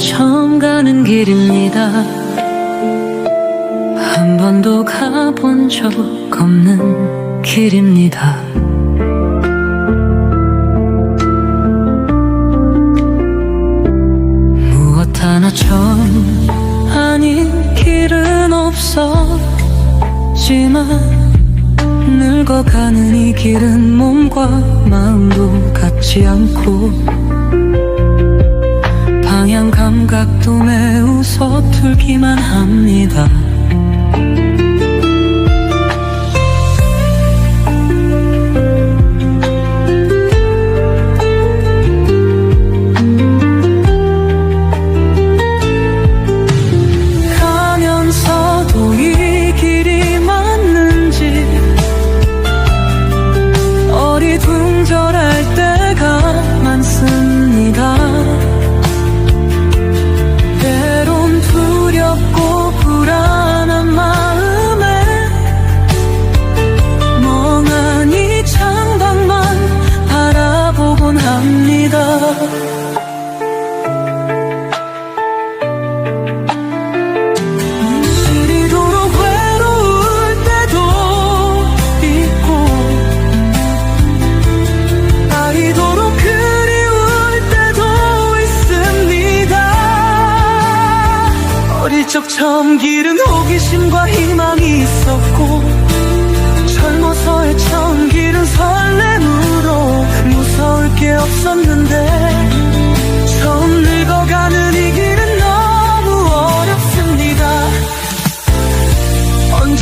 처음 가는 길입니다. 한 번도 가본 적 없는 길입니다. 무엇 하나 처음 아닌 길은 없었지만 늙어가는 이 길은 몸과 마음도 같지 않고 서툴기만 합니다. 적 처음 길은 호기심과 희망이 있었고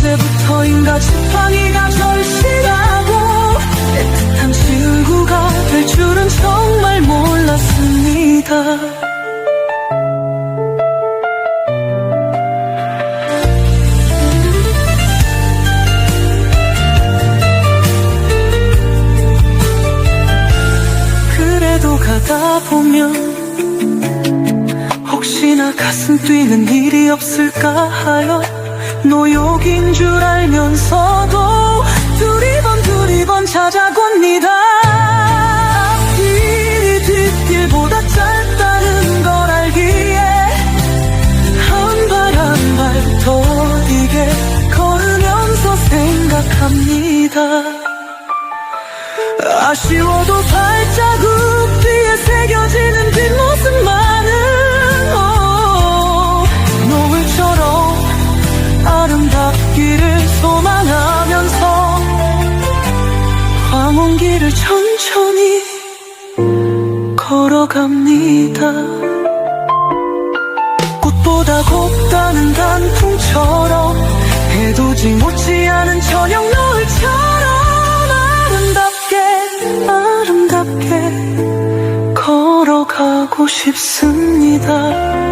언제부터인가 지팡이가 절실하고 애틋한 친구가 될 줄은 정말 몰랐습니다. 그래도 가다 보면 혹시나 가슴 뛰는 일이 없을까 하여 노욕인 줄 알면서도 두리번 두리번 찾아봅니다. 앞길이 뒷길보다 짧다는 걸 알기에 한 발 한 발더 이게 걸으면서 생각합니다. 아쉬워도 발자 길을 천천히 걸어갑니다. 꽃보다 곱다는 단풍처럼 해돋이 못지않은 저녁 노을처럼 아름답게 아름답게 걸어가고 싶습니다